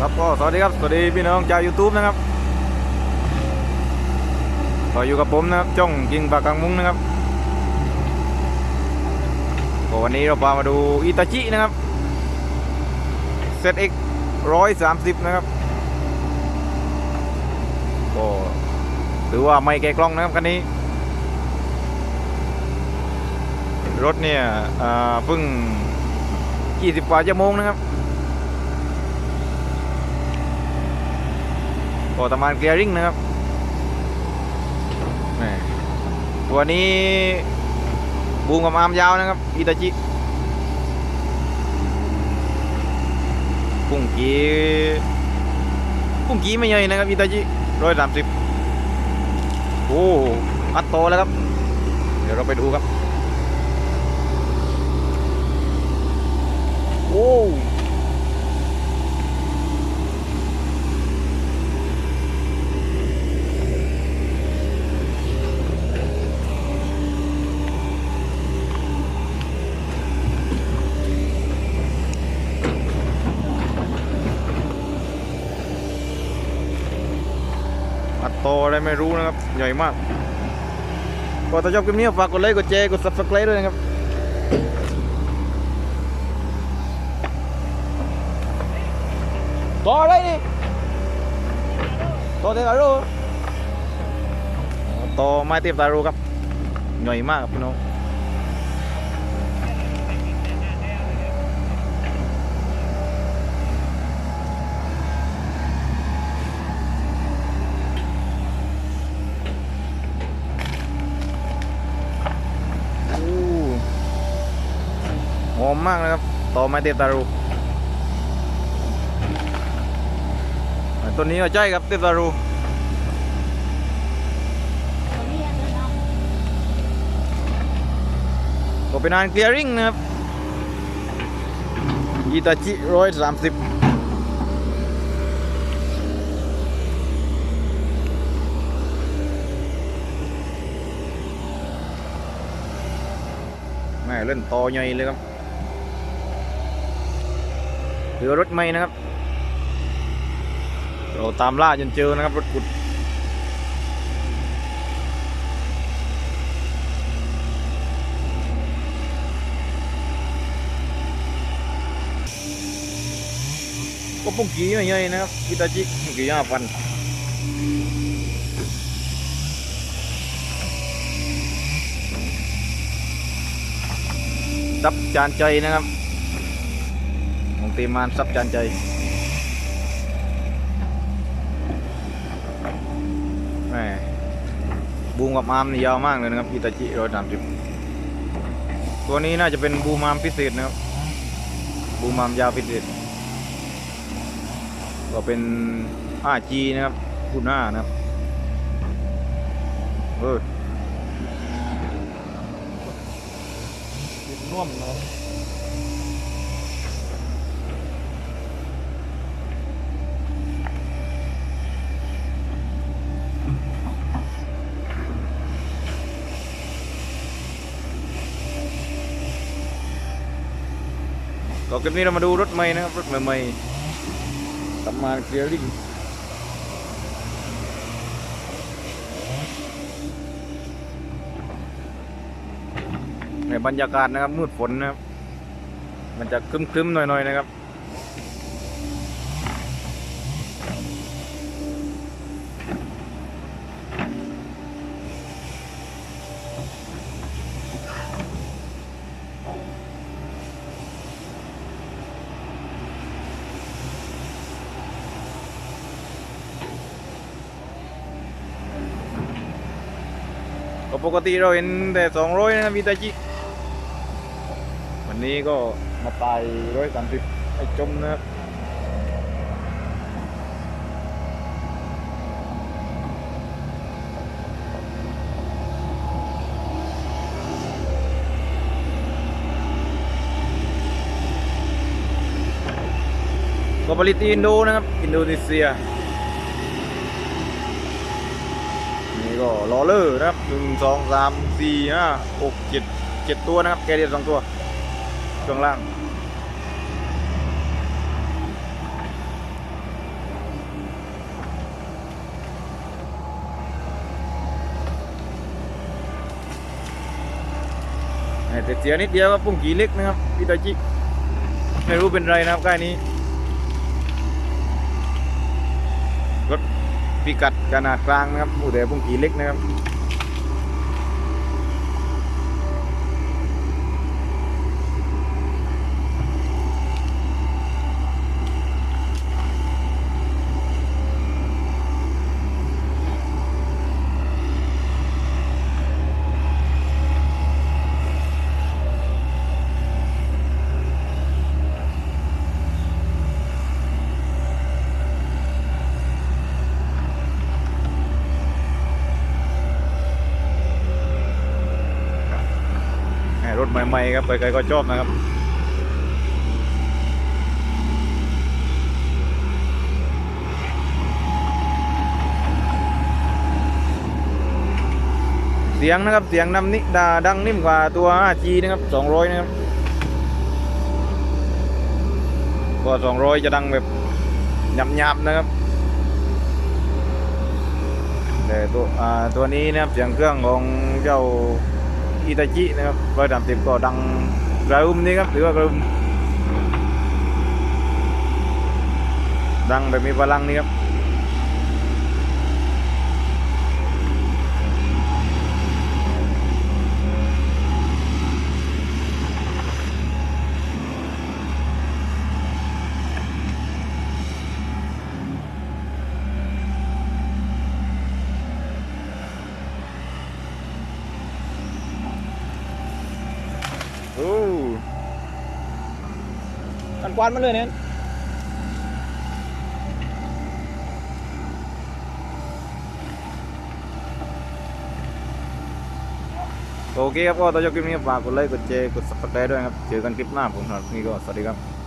ครับก็สวัสดีครับ สวัสดีพี่น้องชาว YouTube นะครับก็อยู่กับผมนะครับจ้องยิงปากกลางมุ้งนะครับก็วันนี้เราพามาดูอิตาชินะครับ ZX 130 นะครับก็ถือว่าไม่แก่กล้องนะครับคันนี้ รถเนี่ยอ่าเพิ่ง 20 กว่าชั่วโมงนะครับ ก็ทำงานเกียร์ริงนะครับตัวนี้บูมกับอามยาวนะครับอิตาชิพุ่งกีพุ่งกีไม่ใหญ่นะครับอิตาชิร้อยสามสิบโอ้อัดโตแล้วครับ เดี๋ยวเราไปดูครับ โอ้ อะไรไม่รู้นะครับ ใหญ่มากก็ถ้าชอบคลิปนี้ฝากกดไลค์กดแชร์กด subscribe ด้วยนะครับต่ออะไรนี่ต่อเตตารูต่อไม้เตียบตารูครับ ใหญ่มากครับพี่น้องอู้ห อมมากนะครับ ต่อไม้เตตารูตัวนี้ก็ใช่ครับเตตารูก็เป็นงานเกียร์ริงนะครับอิตาชิร้อยสามสิบแม่เล่นต่อใหญ่เลยครับ เรือรถไม่นะครับ เราตามล่าจนเจอนะครับรถขุดก็ปุ่งกี้ไม่ใหญ่นะครับพิตาจิปุ่งกี้ห้าพันซับจานใจนะครับ ตีมานซับจานใจ แหม่บูมกับอาร์มนี่ยาวมากเลยนะครับอิตาจิร้อยสามสิบตัวนี้น่าจะเป็นบูมามพิเศษนะครับ บูมามยาวพิเศษ ก็เป็น 5G นะครับคู่หน้านะครับเออน่วมนะ ครับก็คลิปนี้เรามาดูรถใหม่นะครับ รถใหม่ๆทำมาเคลียร์ลิงในบรรยากาศนะครับมืดฝนนะครับ มันจะครึ้มๆหน่อยๆนะครับ ก็ปกติเราเห็นแต่สองร้อยนะวิตาจิวันนี้ก็มาตายร้อยสามสิบไอ้จมนะครับก็ผลิตที่อินโดนะครับ อินโดนีเซีย ก็ลอเลอร์นะครับหนึ่งสองสามสี่ห้าหกเจ็ดเจ็ดตัวนะครับแกเดียสองตัวเครื่องล่างแต่เสียนิดเดียวก็ปุ่งกีเล็กนะครับพี่ตาจิไม่รู้เป็นไรนะครับใกล้นี้ พิกัดขนาดกลางนะครับผู้แต่พุ่งกีเล็กนะครับ รถใหม่ๆครับใครๆก็ชอบนะครับเสียงนะครับ เสียงนำนิดาดังนิ่มกว่าตัว 5G นะครับ 200 นะครับ ก็ 200 จะดังแบบหยับๆนะครับ แต่ตัวอ่าตัวนี้นะครับ เสียงเครื่องของเจ้า อิตาจินะครับร้อยสามสิบก็ดังกระอุมนี่ครับ หรือว่ากระอึมดังแบบมีพลังนี่ครับโอ้ มั นกวานมาเลยเนี่ยโอเคครับก็ตอนจบคลิปนี้ฝากกดไลค์กดแชร์กดซับสไครต์ด้วยครับ เจอกันคลิปหน้าผมสำหรับนนี้ก็สวัสดีครับ